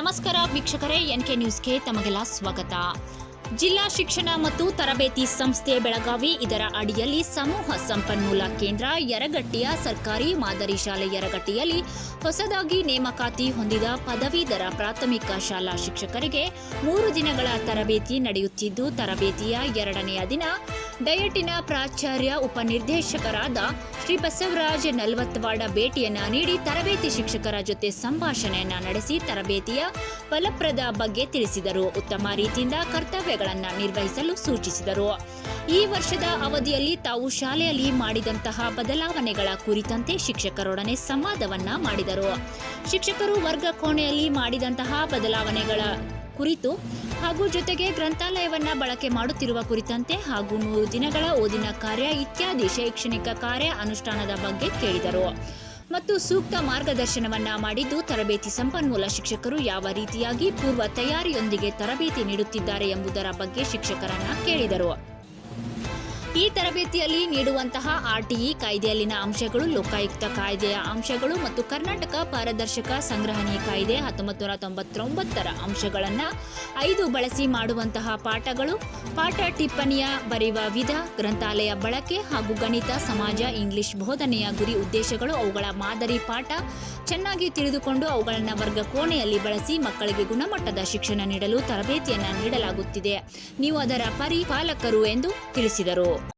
ನಮಸ್ಕಾರ ವೀಕ್ಷಕರೇ, ಎನ್ಕೆ ನ್ಯೂಸ್ಗೆ ತಮಗೆಲ್ಲ ಸ್ವಾಗತ. ಜಿಲ್ಲಾ ಶಿಕ್ಷಣ ಮತ್ತು ತರಬೇತಿ ಸಂಸ್ಥೆ ಬೆಳಗಾವಿ ಇದರ ಅಡಿಯಲ್ಲಿ ಸಮೂಹ ಸಂಪನ್ಮೂಲ ಕೇಂದ್ರ ಯರಗಟ್ಟಿಯ ಸರ್ಕಾರಿ ಮಾದರಿ ಶಾಲೆ ಯರಗಟ್ಟಿಯಲ್ಲಿ ಹೊಸದಾಗಿ ನೇಮಕಾತಿ ಹೊಂದಿದ ಪದವೀಧರ ಪ್ರಾಥಮಿಕ ಶಾಲಾ ಶಿಕ್ಷಕರಿಗೆ ಮೂರು ದಿನಗಳ ತರಬೇತಿ ನಡೆಯುತ್ತಿದ್ದು, ತರಬೇತಿಯ ಎರಡನೆಯ ದಿನ ಡಯಟಿನ ಪ್ರಾಚಾರ್ಯ ಉಪನಿರ್ದೇಶಕರಾದ ಶ್ರೀ ಬಸವರಾಜ್ ನಲ್ವತ್ವಾಡ ಭೇಟಿಯನ್ನ ನೀಡಿ ತರಬೇತಿ ಶಿಕ್ಷಕರ ಜೊತೆ ಸಂಭಾಷಣೆಯನ್ನ ನಡೆಸಿ ತರಬೇತಿಯ ಫಲಪ್ರದ ಬಗ್ಗೆ ತಿಳಿಸಿದರು. ಉತ್ತಮ ರೀತಿಯಿಂದ ಕರ್ತವ್ಯಗಳನ್ನು ನಿರ್ವಹಿಸಲು ಸೂಚಿಸಿದರು. ಈ ವರ್ಷದ ಅವಧಿಯಲ್ಲಿ ತಾವು ಶಾಲೆಯಲ್ಲಿ ಮಾಡಿದಂತಹ ಬದಲಾವಣೆಗಳ ಕುರಿತಂತೆ ಶಿಕ್ಷಕರೊಡನೆ ಸಂವಾದವನ್ನ ಮಾಡಿದರು. ಶಿಕ್ಷಕರು ವರ್ಗ ಕೋಣೆಯಲ್ಲಿ ಮಾಡಿದಂತಹ ಬದಲಾವಣೆಗಳ ಕುರಿತು ಹಾಗೂ ಜೊತೆಗೆ ಗ್ರಂಥಾಲಯವನ್ನು ಬಳಕೆ ಮಾಡುತ್ತಿರುವ ಕುರಿತಂತೆ ಹಾಗೂ ನೂರು ದಿನಗಳ ಓದಿನ ಕಾರ್ಯ ಇತ್ಯಾದಿ ಶೈಕ್ಷಣಿಕ ಕಾರ್ಯ ಅನುಷ್ಠಾನದ ಬಗ್ಗೆ ಕೇಳಿದರು. ಮತ್ತು ಸೂಕ್ತ ಮಾರ್ಗದರ್ಶನವನ್ನ ಮಾಡಿದ್ದು ತರಬೇತಿ ಸಂಪನ್ಮೂಲ ಶಿಕ್ಷಕರು ಯಾವ ರೀತಿಯಾಗಿ ಪೂರ್ವ ತಯಾರಿಯೊಂದಿಗೆ ತರಬೇತಿ ನೀಡುತ್ತಿದ್ದಾರೆ ಎಂಬುದರ ಬಗ್ಗೆ ಶಿಕ್ಷಕರನ್ನ ಕೇಳಿದರು. ಈ ತರಬೇತಿಯಲ್ಲಿ ನೀಡುವಂತಹ ಆರ್ಟಿಇ ಕಾಯ್ದೆಯಲ್ಲಿನ ಅಂಶಗಳು, ಲೋಕಾಯುಕ್ತ ಕಾಯ್ದೆಯ ಅಂಶಗಳು ಮತ್ತು ಕರ್ನಾಟಕ ಪಾರದರ್ಶಕ ಸಂಗ್ರಹಣೆ ಕಾಯ್ದೆ ಹತ್ತೊಂಬತ್ತು ನೂರ ತೊಂಬತ್ತೊಂಬತ್ತರ ಅಂಶಗಳನ್ನು ಐದು ಬಳಸಿ ಮಾಡುವಂತಹ ಪಾಠಗಳು. ಪಾಠ ಟಿಪ್ಪಣಿಯ ಬರೆಯುವ ವಿಧ, ಗ್ರಂಥಾಲಯ ಬಳಕೆ ಹಾಗೂ ಗಣಿತ, ಸಮಾಜ, ಇಂಗ್ಲಿಷ್ ಬೋಧನೆಯ ಗುರಿ ಉದ್ದೇಶಗಳು, ಅವುಗಳ ಮಾದರಿ ಪಾಠ. ಚೆನ್ನಾಗಿ ತಿಳಿದುಕೊಂಡು ಅವುಗಳನ್ನು ವರ್ಗ ಕೋಣೆಯಲ್ಲಿ ಬಳಸಿ ಮಕ್ಕಳಿಗೆ ಗುಣಮಟ್ಟದ ಶಿಕ್ಷಣ ನೀಡಲು ತರಬೇತಿಯನ್ನು ನೀಡಲಾಗುತ್ತಿದೆ. ನೀವು ಅದರ ಪರಿಪಾಲಕರು ಎಂದು ತಿಳಿಸಿದರು.